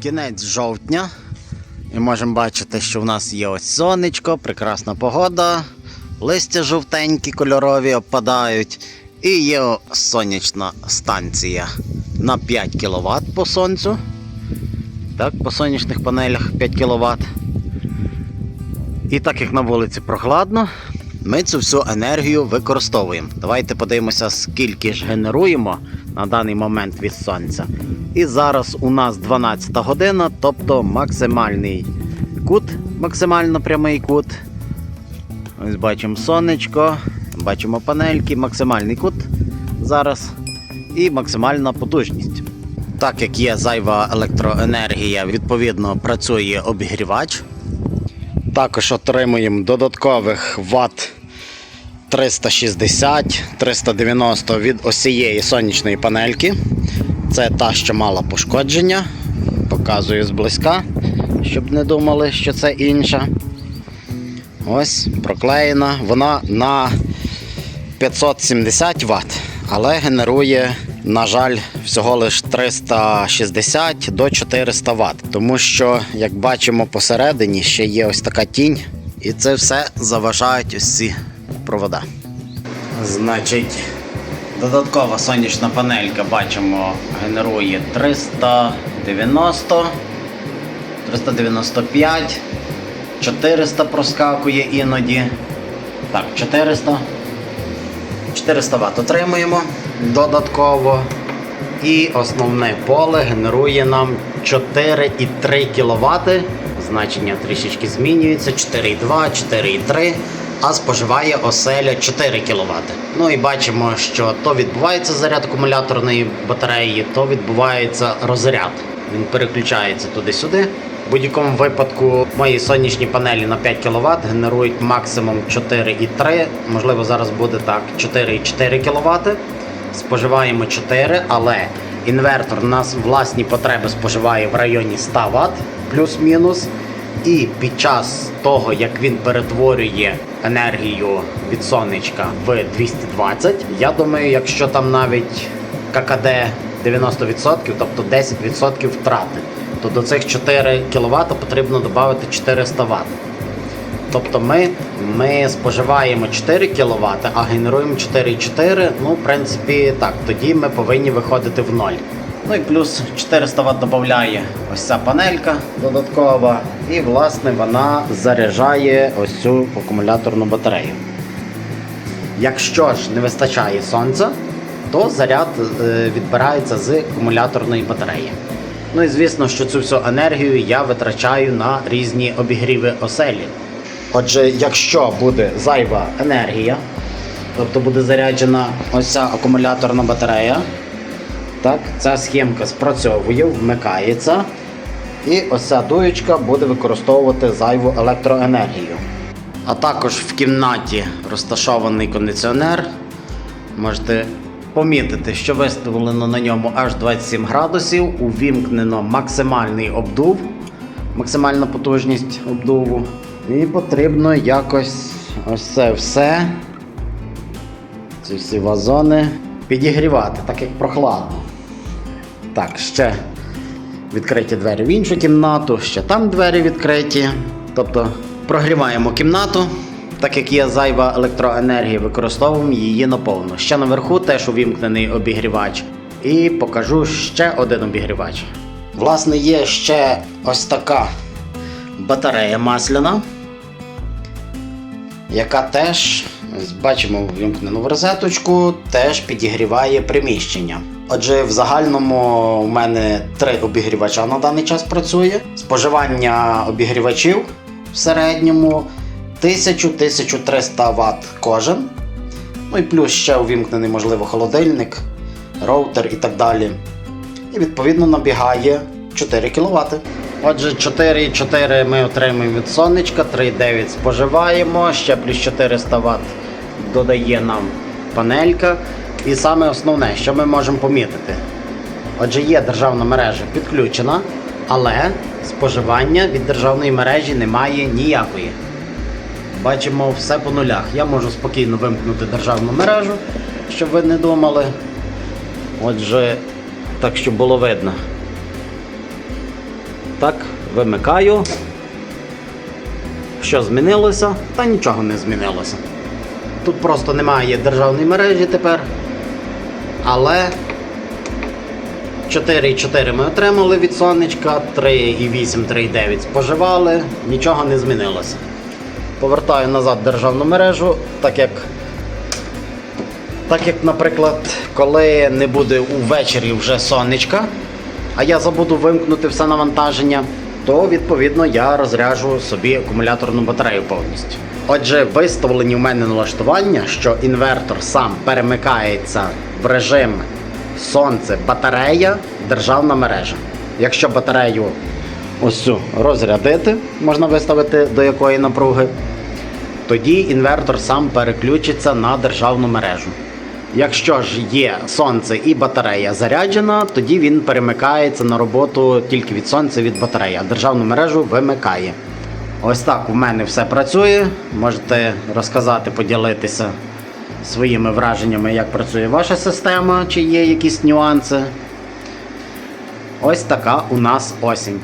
Кінець жовтня. І можемо бачити, що в нас є ось сонечко, прекрасна погода, листя жовтенькі, кольорові опадають. І є сонячна станція на 5 кВт по сонцю. Так, по сонячних панелях 5 кВт. І так як на вулиці прохладно, ми цю всю енергію використовуємо. Давайте подивимося, скільки ж генеруємо на даний момент від сонця. І зараз у нас 12 година, тобто максимальний кут, максимально прямий кут. Ось бачимо сонечко, бачимо панельки, максимальний кут зараз і максимальна потужність. Так як є зайва електроенергія, відповідно працює обігрівач. Також отримуємо додаткових ватт 360-390 від осієї сонячної панельки. Це та, що мала пошкодження. Показую зблизька, щоб не думали, що це інша. Ось проклеєна. Вона на 570 Вт, але генерує, на жаль, всього лише 360 до 400 Вт. Тому що, як бачимо, посередині ще є ось така тінь, і це все заважають ось ці провода. Значить, додаткова сонячна панелька, бачимо, генерує 390, 395, 400 проскакує іноді. Так, 400. 400 Вт отримуємо додатково. І основне поле генерує нам 4,3 кВт. Значення трішечки змінюється: 4,2, 4,3, а споживає оселя 4 кВт. Ну і бачимо, що то відбувається заряд акумуляторної батареї, то відбувається розряд. Він переключається туди-сюди. В будь-якому випадку мої сонячні панелі на 5 кВт генерують максимум 4,3, можливо, зараз буде так 4,4 кВт. Споживаємо 4, але інвертор нас власні потреби споживає в районі 100 Вт плюс-мінус. І під час того, як він перетворює енергію від сонечка в 220, я думаю, якщо там навіть ККД 90%, тобто 10% втрати, то до цих 4 кВт потрібно додати 400 Вт. Тобто ми, ми споживаємо 4 кВт, а генеруємо 4,4. Ну, в принципі, так, тоді ми повинні виходити в ноль. Ну і плюс 400 Вт додає ось ця панелька додаткова, і власне вона заряджає ось цю акумуляторну батарею. Якщо ж не вистачає сонця, то заряд е, відбирається з акумуляторної батареї. Ну і звісно, що цю всю енергію я витрачаю на різні обігріви оселі. Отже, якщо буде зайва енергія, тобто буде заряджена ось ця акумуляторна батарея, так, ця схемка спрацьовує, вмикається, і ось ця дуєчка буде використовувати зайву електроенергію. А також в кімнаті розташований кондиціонер. Можете помітити, що виставлено на ньому аж 27 градусів, увімкнено максимальний обдув, максимальна потужність обдуву. І потрібно якось ось це все, ці всі вазони підігрівати, так як прохладно. Так, ще відкриті двері в іншу кімнату, ще там двері відкриті. Тобто прогріваємо кімнату, так як є зайва електроенергія, використовуємо її наповну. Ще наверху теж увімкнений обігрівач. І покажу ще один обігрівач. Власне, є ще ось така батарея масляна, яка теж, бачимо, вімкнену в розеточку, теж підігріває приміщення. Отже, в загальному у мене три обігрівача на даний час працює. Споживання обігрівачів в середньому 1000-1300 Вт кожен. Ну і плюс ще увімкнений, можливо, холодильник, роутер і так далі. І відповідно набігає 4 кВт. Отже, 4,4 ми отримуємо від сонечка, 3,9 споживаємо, ще плюс 400 Вт додає нам панелька. І саме основне, що ми можемо помітити. Отже, є державна мережа підключена, але споживання від державної мережі немає ніякої. Бачимо все по нулях. Я можу спокійно вимкнути державну мережу, щоб ви не думали. Отже, так щоб було видно. Так, вимикаю. Що змінилося? Та нічого не змінилося. Тут просто немає державної мережі тепер. Але 4,4 ми отримали від сонечка, 3,8, 3,9 споживали, нічого не змінилося. Повертаю назад державну мережу, так як, так як, наприклад, коли не буде увечері вже сонечка, а я забуду вимкнути все навантаження, то відповідно я розряджу собі акумуляторну батарею повністю. Отже, виставлені в мене налаштування, що інвертор сам перемикається в режим сонце, батарея, державна мережа. Якщо батарею ось цю розрядити, можна виставити до якої напруги, тоді інвертор сам переключиться на державну мережу. Якщо ж є сонце і батарея заряджена, тоді він перемикається на роботу тільки від сонця від батареї, а державну мережу вимикає. Ось так у мене все працює. Можете розказати, поділитися своїми враженнями, як працює ваша система, чи є якісь нюанси. Ось така у нас осінь.